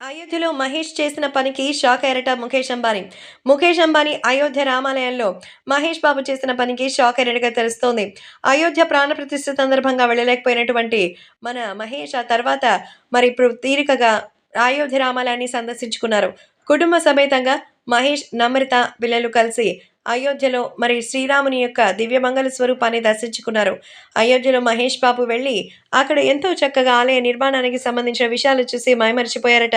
అయోధ్యలో మహేష్ చేసిన పనికి షాక్ అయ్యారట ముఖేష్ అంబానీ. ముఖేష్ అంబానీ అయోధ్య రామాలయంలో మహేష్ బాబు చేసిన పనికి షాక్ అయినట్టుగా తెలుస్తోంది. అయోధ్య ప్రాణ ప్రతిష్ఠ సందర్భంగా వెళ్ళలేకపోయినటువంటి మన మహేష్ ఆ తర్వాత మరి ఇప్పుడు తీరికగా అయోధ్య రామాలయాన్ని సందర్శించుకున్నారు. కుటుంబ సమేతంగా మహేష్ నమ్రత పిల్లలు కలిసి అయోధ్యలో మరి శ్రీరాముని యొక్క దివ్యమంగళ స్వరూపాన్ని దర్శించుకున్నారు. అయోధ్యలో మహేష్ బాబు వెళ్ళి అక్కడ ఎంతో చక్కగా ఆలయ నిర్మాణానికి సంబంధించిన విషయాలు చూసి మైమరిచిపోయారట.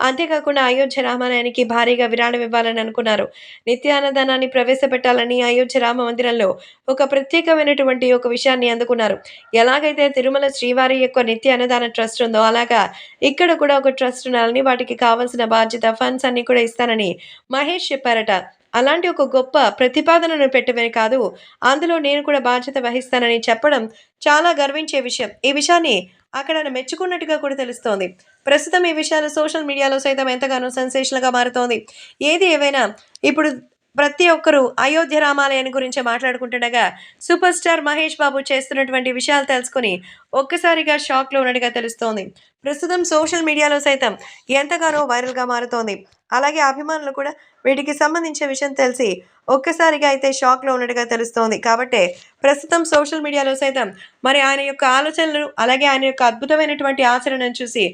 అంతేకాకుండా అయోధ్య రామాలయానికి భారీగా విరాళం ఇవ్వాలని అనుకున్నారు. నిత్యాన్నదానాన్ని ప్రవేశపెట్టాలని అయోధ్య రామ మందిరంలో ఒక ప్రత్యేకమైనటువంటి ఒక విషయాన్ని అందుకున్నారు. ఎలాగైతే తిరుమల శ్రీవారి యొక్క నిత్య అన్నదాన ట్రస్ట్ ఉందో అలాగా ఇక్కడ కూడా ఒక ట్రస్ట్ ఉండాలని వాటికి కావాల్సిన బాధ్యత ఫండ్స్ అన్ని కూడా ఇస్తానని మహేష్ చెప్పారట. అలాంటి ఒక గొప్ప ప్రతిపాదనను పెట్టమని కాదు. అందులో నేను కూడా బాధ్యత వహిస్తానని చెప్పడం చాలా గర్వించే విషయం. ఈ విషయాన్ని అక్కడ మెచ్చుకున్నట్టుగా కూడా తెలుస్తోంది. ప్రస్తుతం ఈ విషయాలు సోషల్ మీడియాలో సైతం ఎంతగానో సెన్సేషన్గా మారుతోంది. ఏది ఏవైనా ఇప్పుడు ప్రతి ఒక్కరూ అయోధ్య రామాలయాన్ని గురించి మాట్లాడుకుంటుండగా సూపర్ స్టార్ మహేష్ బాబు చేస్తున్నటువంటి విషయాలు తెలుసుకుని ఒక్కసారిగా షాక్లో ఉన్నట్టుగా తెలుస్తోంది. ప్రస్తుతం సోషల్ మీడియాలో సైతం ఎంతగానో వైరల్గా మారుతోంది. అలాగే అభిమానులు కూడా వీటికి సంబంధించిన విషయం తెలిసి ఒక్కసారిగా అయితే షాక్లో ఉన్నట్టుగా తెలుస్తోంది. కాబట్టి ప్రస్తుతం సోషల్ మీడియాలో సైతం మరి ఆయన యొక్క ఆలోచనలు అలాగే ఆయన యొక్క అద్భుతమైనటువంటి ఆచరణను చూసి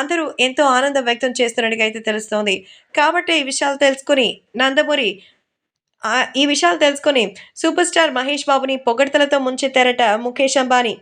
అందరూ ఎంతో ఆనందం వ్యక్తం చేస్తున్నట్టుగా అయితే తెలుస్తోంది. కాబట్టి ఈ విషయాలు తెలుసుకుని నందమూరి ఈ విషయాలు తెలుసుకుని సూపర్ స్టార్ మహేష్ బాబుని పొగడ్తలతో ముంచెత్తారట ముఖేష్ అంబానీ.